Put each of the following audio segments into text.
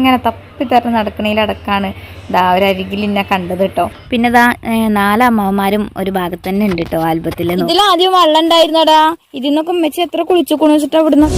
ഇങ്ങനെ തപ്പി തറന്ന് നടക്കണേലടക്കാണ് ദാ ഒരു അരികിൽ എന്നെ കണ്ടത് കേട്ടോ പിന്നെ ദാ നാലമ്മമാരും ഒരു ഭാഗത്ത് തന്നെ ഉണ്ട് കേട്ടോ ആൽബത്തിൽ ഇതിൽ ആദ്യം വെള്ളം ഉണ്ടായിരുന്നടാ. ഇതിന്നൊക്കെ ഉമ്മച്ചി എത്ര കുളിച്ചു കുണിച്ചിട്ടാ ഇവിടുന്ന്?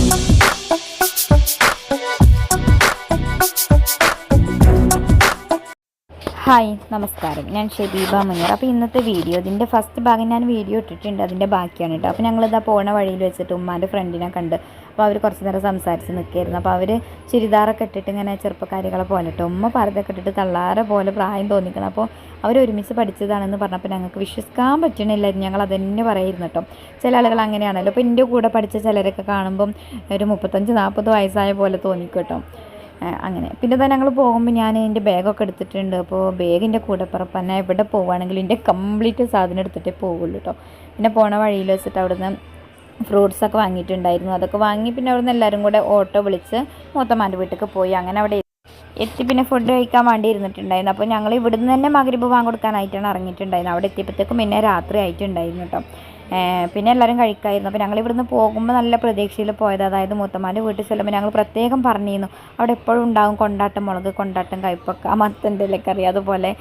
ഹായ് നമസ്കാരം. ഞാൻ ഷെബീബ മുനീർ. അപ്പോൾ ഇന്നത്തെ വീഡിയോ ഇതിന്റെ ഫസ്റ്റ് ഭാഗം ഞാൻ വീഡിയോ ഇട്ടിട്ടുണ്ട്. അതിന്റെ ബാക്കിയാണ് കേട്ടോ അപ്പോൾ ഞങ്ങളിതാ പോണ വഴിയിൽ വെച്ചിട്ട് ഉമ്മാന്റെ ഫ്രണ്ടിനെ കണ്ട് അപ്പോൾ അവർ കുറച്ച് നേരം സംസാരിച്ച് നിൽക്കുകയായിരുന്നു അപ്പോൾ അവർ ചുരിദാറൊക്കെ ഇട്ടിട്ട് ഇങ്ങനെ ചെറുപ്പക്കാരികളെ പോലെ കേട്ടോ ഉമ്മ പരതൊക്കെ ഇട്ടിട്ട് തള്ളാരെ പോലെ പ്രായം തോന്നിക്കണം. അപ്പോൾ അവർ ഒരുമിച്ച് പഠിച്ചതാണെന്ന് പറഞ്ഞപ്പോൾ ഞങ്ങൾക്ക് വിശ്വസിക്കാൻ പറ്റണില്ലായിരുന്നു. ഞങ്ങൾ അതന്നെ പറയായിരുന്നു കേട്ടോ ചില ആളുകൾ അങ്ങനെയാണല്ലോ. അപ്പോൾ എന്റെ കൂടെ പഠിച്ച ചിലരൊക്കെ കാണുമ്പം ഒരു മുപ്പത്തഞ്ച് നാൽപ്പത് വയസ്സായ പോലെ തോന്നിക്കും കേട്ടോ അങ്ങനെ. പിന്നെ തന്നെ ഞങ്ങൾ പോകുമ്പോൾ ഞാൻ എന്റെ ബാഗൊക്കെ എടുത്തിട്ടുണ്ട്. അപ്പോൾ ബാഗിന്റെ കൂടെ പുറപ്പ് തന്നെ എവിടെ പോവുകയാണെങ്കിലും എന്റെ കംപ്ലീറ്റ് സാധനം എടുത്തിട്ടേ പോകുള്ളൂ കേട്ടോ പിന്നെ പോണ വഴിയിൽ വെച്ചിട്ട് അവിടുന്ന് ഫ്രൂട്ട്സൊക്കെ വാങ്ങിയിട്ടുണ്ടായിരുന്നു. അതൊക്കെ വാങ്ങി പിന്നെ അവിടുന്ന് എല്ലാവരും കൂടെ ഓട്ടോ വിളിച്ച് മൂത്തമാന്റെ വീട്ടിലേക്ക് പോയി. അങ്ങനെ അവിടെ എത്തി പിന്നെ ഫുഡ് കഴിക്കാൻ വേണ്ടി ഇരുന്നിട്ടുണ്ടായിരുന്നു. അപ്പോൾ ഞങ്ങൾ ഇവിടുന്ന് തന്നെ മകരിപ്പ് വാങ്ങി കൊടുക്കാനായിട്ടാണ് ഇറങ്ങിയിട്ടുണ്ടായിരുന്നത്. അവിടെ എത്തിയപ്പോഴത്തേക്കും പിന്നെ രാത്രി ആയിട്ടുണ്ടായിരുന്നു കേട്ടോ പിന്നെ എല്ലാവരും കഴിക്കായിരുന്നു. അപ്പോൾ ഞങ്ങൾ ഇവിടുന്ന് പോകുമ്പോൾ നല്ല പ്രതീക്ഷയിൽ പോയത്. അതായത് മൂത്തമാന്റെ വീട്ടിൽ ചെല്ലുമ്പോൾ ഞങ്ങൾ പ്രത്യേകം പറഞ്ഞിരുന്നു. അവിടെ എപ്പോഴും ഉണ്ടാകും കൊണ്ടാട്ടം മുളക് കൊണ്ടാട്ടം കയ്പക്ക മത്തന്റെ ഇലക്കറി അതുപോലെ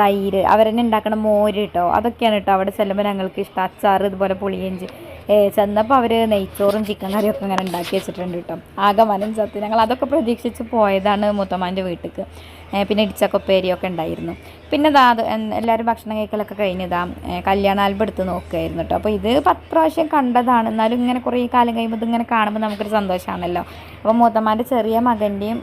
തൈര്. അവരെന്നെ ഉണ്ടാക്കണ മോര് കേട്ടോ അതൊക്കെയാണ് കേട്ടോ അവിടെ ചെല്ലുമ്പോൾ ഞങ്ങൾക്ക് ഇഷ്ടം. അച്ചാർ ഇതുപോലെ പുളിയഞ്ചി ചെന്നപ്പോൾ അവർ നെയ്ച്ചോറും ചിക്കൻ കറിയും ഒക്കെ ഇങ്ങനെ ഉണ്ടാക്കി വെച്ചിട്ടുണ്ട് കേട്ടോ ആകെ മനം ചത്ത് ഞങ്ങൾ അതൊക്കെ പ്രതീക്ഷിച്ച് പോയതാണ് മുത്തമാന്റെ വീട്ടിലേക്ക് പിന്നെ ഇടിച്ചക്കൊപ്പേരിയൊക്കെ ഉണ്ടായിരുന്നു. പിന്നെ ഇതാ എല്ലാവരും ഭക്ഷണം കഴിക്കലൊക്കെ കഴിഞ്ഞതാ കല്യാണ ആൽബം എടുത്ത് നോക്കുകയായിരുന്നു കേട്ടോ. അപ്പോൾ ഇത് പത്ത് പ്രാവശ്യം കണ്ടതാണ്. എന്നാലും ഇങ്ങനെ കുറേ കാലം കഴിയുമ്പോൾ ഇതിങ്ങനെ കാണുമ്പോൾ നമുക്കൊരു സന്തോഷമാണല്ലോ അപ്പോൾ മൂത്തമാന്റെ ചെറിയ മകന്റെയും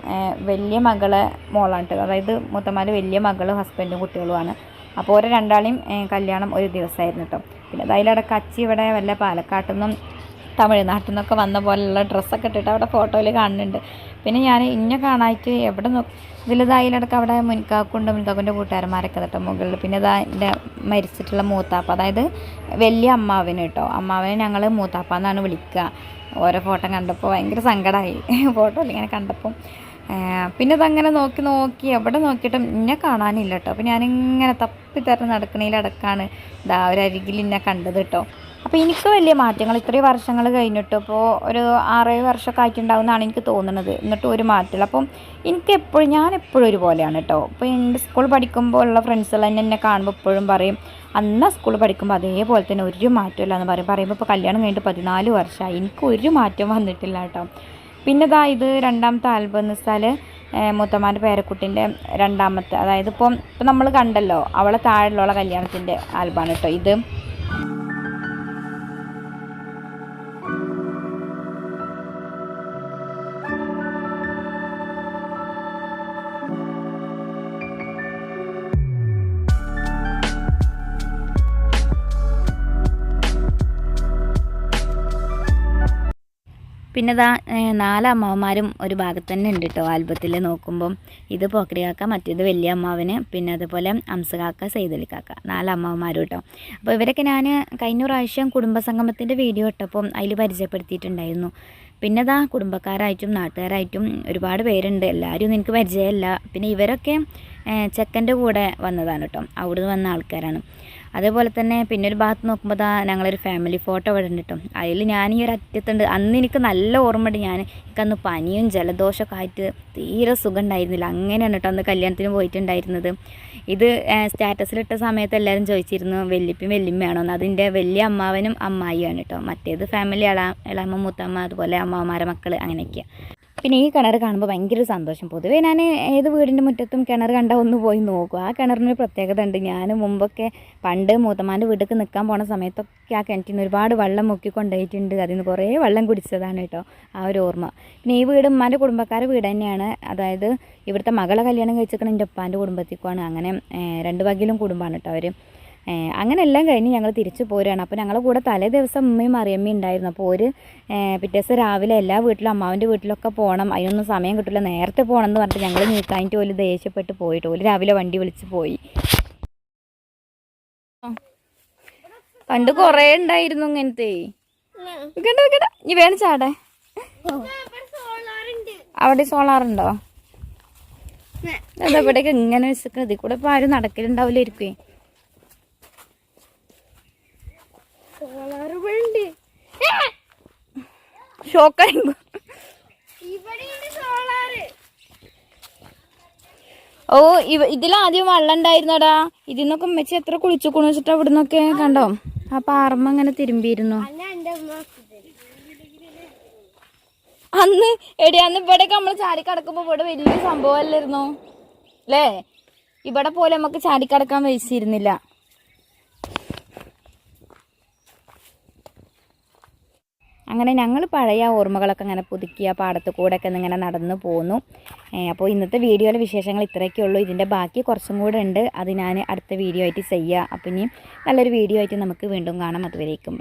വലിയ മകളെ മോളാണ് അതായത് മൂത്തമാന്റെ വലിയ മകളും ഹസ്ബൻഡും കുട്ടികളുമാണ്. അപ്പോൾ ഓരോ രണ്ടാളെയും കല്യാണം ഒരു ദിവസമായിരുന്നു കേട്ടോ. പിന്നെ അതിലടക്ക അച്ചി ഇവിടെ വല്ല പാലക്കാട്ടിൽ തമിഴ്നാട്ടിൽ നിന്നൊക്കെ വന്ന പോലെയുള്ള ഡ്രസ്സൊക്കെ ഇട്ടിട്ട് അവിടെ ഫോട്ടോയിൽ കാണുന്നുണ്ട്. പിന്നെ ഞാൻ ഇന്നെ കാണാനായിട്ട് എവിടെ ഇതിലിതായാലടക്കം അവിടെ മുൻകാക്കുണ്ട് മുൻകാക്കുന്റെ കൂട്ടുകാരന്മാരൊക്കെ കേട്ടോ മുകളിൽ പിന്നെ ഇതാ എന്റെ മരിച്ചിട്ടുള്ള മൂത്താപ്പ അതായത് വലിയ അമ്മാവിന് കേട്ടോ. അമ്മാവിനെ ഞങ്ങൾ മൂത്താപ്പ എന്നാണ് വിളിക്കുക. ഓരോ ഫോട്ടോ കണ്ടപ്പോൾ ഭയങ്കര സങ്കടമായി ഫോട്ടോ ഇങ്ങനെ കണ്ടപ്പോൾ ഏഹ് പിന്നെ അതങ്ങനെ നോക്കി നോക്കി എവിടെ നോക്കിയിട്ടും ഇന്നെ കാണാനില്ല കേട്ടോ. അപ്പോൾ ഞാനിങ്ങനെ തപ്പി തറന്ന് നടക്കണേലടക്കാണ് ഇതാ ഒരു അരികിൽ എന്നെ കണ്ടത് കേട്ടോ. അപ്പോൾ എനിക്ക് വലിയ മാറ്റങ്ങൾ ഇത്രയും വർഷങ്ങൾ കഴിഞ്ഞിട്ട് ഇപ്പോൾ ഒരു ആറേഴ് വർഷമൊക്കെ ആയിട്ടുണ്ടാവുമെന്നാണ് എനിക്ക് തോന്നുന്നത്. എന്നിട്ട് ഒരു മാറ്റമില്ല. അപ്പം എനിക്ക് എപ്പോഴും ഞാൻ എപ്പോഴും ഒരുപോലെയാണ് കേട്ടോ അപ്പോൾ എന്റെ സ്കൂൾ പഠിക്കുമ്പോൾ ഉള്ള ഫ്രണ്ട്സുകൾ തന്നെ എന്നെ കാണുമ്പോൾ എപ്പോഴും പറയും അന്ന് സ്കൂൾ പഠിക്കുമ്പോൾ അതേപോലെ തന്നെ ഒരു മാറ്റമില്ല എന്ന് പറയും. പറയുമ്പോൾ ഇപ്പോൾ കല്യാണം കഴിഞ്ഞിട്ട് പതിനാല് വർഷമായി. എനിക്ക് ഒരു മാറ്റം വന്നിട്ടില്ല കേട്ടോ പിന്നെ ഇതാ ഇത് രണ്ടാമത്തെ ആൽബം എന്ന് വെച്ചാൽ മൂത്തമാന്റെ പേരക്കുട്ടിന്റെ രണ്ടാമത്തെ അതായത് ഇപ്പം ഇപ്പം നമ്മൾ കണ്ടല്ലോ അവളെ താഴെയുള്ള കല്യാണത്തിന്റെ ആൽബമാണ് കേട്ടോ ഇത്. പിന്നെ ദാ ഏഹ് നാല് അമ്മാവന്മാരും ഒരു ഭാഗത്ത് തന്നെ ഉണ്ട് കേട്ടോ ആൽബത്തിൽ നോക്കുമ്പം. ഇത് പോക്കരി കാക്ക മറ്റേത് വലിയ അമ്മാവന് പിന്നെ അതുപോലെ അംസ കാക്ക സൈതലി കാക്ക. നാല് അമ്മാവന്മാരും കേട്ടോ അപ്പോൾ ഇവരൊക്കെ ഞാൻ കഴിഞ്ഞ പ്രാവശ്യം കുടുംബസംഗമത്തിന്റെ വീഡിയോ ഇട്ടപ്പം അതിൽ പരിചയപ്പെടുത്തിയിട്ടുണ്ടായിരുന്നു. പിന്നെ ദാ കുടുംബക്കാരായിട്ടും നാട്ടുകാരായിട്ടും ഒരുപാട് പേരുണ്ട്. എല്ലാവരും എനിക്ക് പരിചയമില്ല പിന്നെ ഇവരൊക്കെ ചെക്കന്റെ കൂടെ വന്നതാണ് കേട്ടോ. അവിടുന്ന് വന്ന ആൾക്കാരാണ്. അതേപോലെ തന്നെ പിന്നെ ഒരു ഭാഗത്ത് നോക്കുമ്പോൾ ദാ ഞങ്ങളൊരു ഫാമിലി ഫോട്ടോ ഇവിടെ ഉണ്ട് കേട്ടോ. അതിൽ ഞാൻ ഈ ഒരു അറ്റത്തുണ്ട് അന്ന് എനിക്ക് നല്ല ഓർമ്മയുണ്ട്. ഞാൻ എനിക്കന്ന് പനിയും ജലദോഷമൊക്കെ ആയിട്ട് തീരെ സുഖം ഉണ്ടായിരുന്നില്ല. അങ്ങനെയാണ് കേട്ടോ അന്ന് കല്യാണത്തിന് പോയിട്ടുണ്ടായിരുന്നത്. ഇത് സ്റ്റാറ്റസിലിട്ട സമയത്ത് എല്ലാവരും ചോദിച്ചിരുന്നു വല്യപ്പയും വല്യമ്മയാണോ? എന്ന്. അതിന്റെ വലിയ അമ്മാവനും അമ്മായിയാണ് കേട്ടോ. മറ്റേത് ഫാമിലി ഇള ഇളമ്മ മൂത്തമ്മ അതുപോലെ അമ്മാവന്മാരെ മക്കൾ അങ്ങനെയൊക്കെയാണ് പിന്നെ ഈ കിണർ കാണുമ്പോൾ ഭയങ്കര സന്തോഷം. പൊതുവേ ഞാൻ ഏത് വീടിന്റെ മുറ്റത്തും കിണർ കണ്ടാൽ ഒന്ന് പോയി നോക്കും. ആ കിണറിനൊരു പ്രത്യേകത ഉണ്ട്. ഞാൻ മുമ്പൊക്കെ പണ്ട് മൂത്തമാന്റെ വീട്ടിലേക്ക് നിൽക്കാൻ പോണ സമയത്തൊക്കെ ആ കിണറ്റിൽ നിന്ന് ഒരുപാട് വെള്ളം മുക്കി കൊണ്ടുപോയിട്ടുണ്ട്. അതിൽ നിന്ന് കുറേ വെള്ളം കുടിച്ചതാണ് കേട്ടോ ആ ഒരു ഓർമ്മ. പിന്നെ ഈ വീട് ഉമ്മാന്റെ കുടുംബക്കാരുടെ വീട് തന്നെയാണ്. അതായത് ഇവിടുത്തെ മകളെ കല്യാണം കഴിച്ചിരിക്കണം എന്റെ ഉപ്പാന്റെ കുടുംബത്തേക്കുമാണ് അങ്ങനെ രണ്ട് വകയിലും കുടുംബമാണ് കേട്ടോ അവർ അങ്ങനെ എല്ലാം കഴിഞ്ഞ് ഞങ്ങൾ തിരിച്ചു പോരുകയാണ് അപ്പോൾ ഞങ്ങളുടെ കൂടെ തലേ ദിവസം അമ്മയും അറിയമ്മയും ഉണ്ടായിരുന്നു. അപ്പോൾ ഒരു പിറ്റേ ദിവസം രാവിലെ എല്ലാ വീട്ടിലും അമ്മാവിന്റെ വീട്ടിലൊക്കെ പോകണം അതിനൊന്നും സമയം കിട്ടില്ല നേരത്തെ പോകണം എന്ന് പറഞ്ഞിട്ട് ഞങ്ങൾ നീക്കാനിട്ട് പോലും ദേഷ്യപ്പെട്ട് പോയിട്ട് ഒരു രാവിലെ വണ്ടി വിളിച്ച് പോയി. പണ്ട് കുറേ ഉണ്ടായിരുന്നു ഇങ്ങനത്തെ. കേട്ടോ കേട്ടോ ഇനി വേണം ചാടേ. അവിടെ സോളാറുണ്ടോ? എന്താ ഇവിടെയൊക്കെ ഇങ്ങനെ വെച്ചിട്ട് ഇതിൽ കൂടെ ഇപ്പോൾ ആരും നടക്കലുണ്ടാവില്ലായിരിക്കുവേ ഷോക്കായി. ഓ ഇവ ഇതിലാദ്യം വെള്ളം ഉണ്ടായിരുന്നടാ ഇതിന്നൊക്കെ ഉമ്മച്ചി എത്ര കുളിച്ചു കുണിച്ചിട്ട് അവിടെ നിന്നൊക്കെ കണ്ടോ? ആ പാറമ്മ അങ്ങനെ തിരുമ്പിയിരുന്നു. അന്ന് എടി അന്ന് ഇവിടെയൊക്കെ നമ്മൾ ചാടി കിടക്കുമ്പോ ഇവിടെ വലിയ സംഭവം സംഭവമല്ലായിരുന്നു അല്ലേ ഇവിടെ പോലെ നമുക്ക് ചാടി കടക്കാൻ വയസ്സിരുന്നില്ല അങ്ങനെ ഞങ്ങൾ പഴയ ഓർമ്മകളൊക്കെ അങ്ങനെ പുതുക്കിയ പാടത്ത് കൂടെ ഒക്കെ ഇങ്ങനെ നടന്നു പോന്നു. അപ്പോൾ ഇന്നത്തെ വീഡിയോയിലെ വിശേഷങ്ങൾ ഇത്രയൊക്കെ ഉള്ളൂ. ഇതിന്റെ ബാക്കി കുറച്ചും കൂടെ ഉണ്ട്. അത് ഞാൻ അടുത്ത വീഡിയോ ആയിട്ട് ചെയ്യുക അപ്പം ഇനി നല്ലൊരു വീഡിയോ ആയിട്ട് നമുക്ക് വീണ്ടും കാണാം. അതുവരേക്കും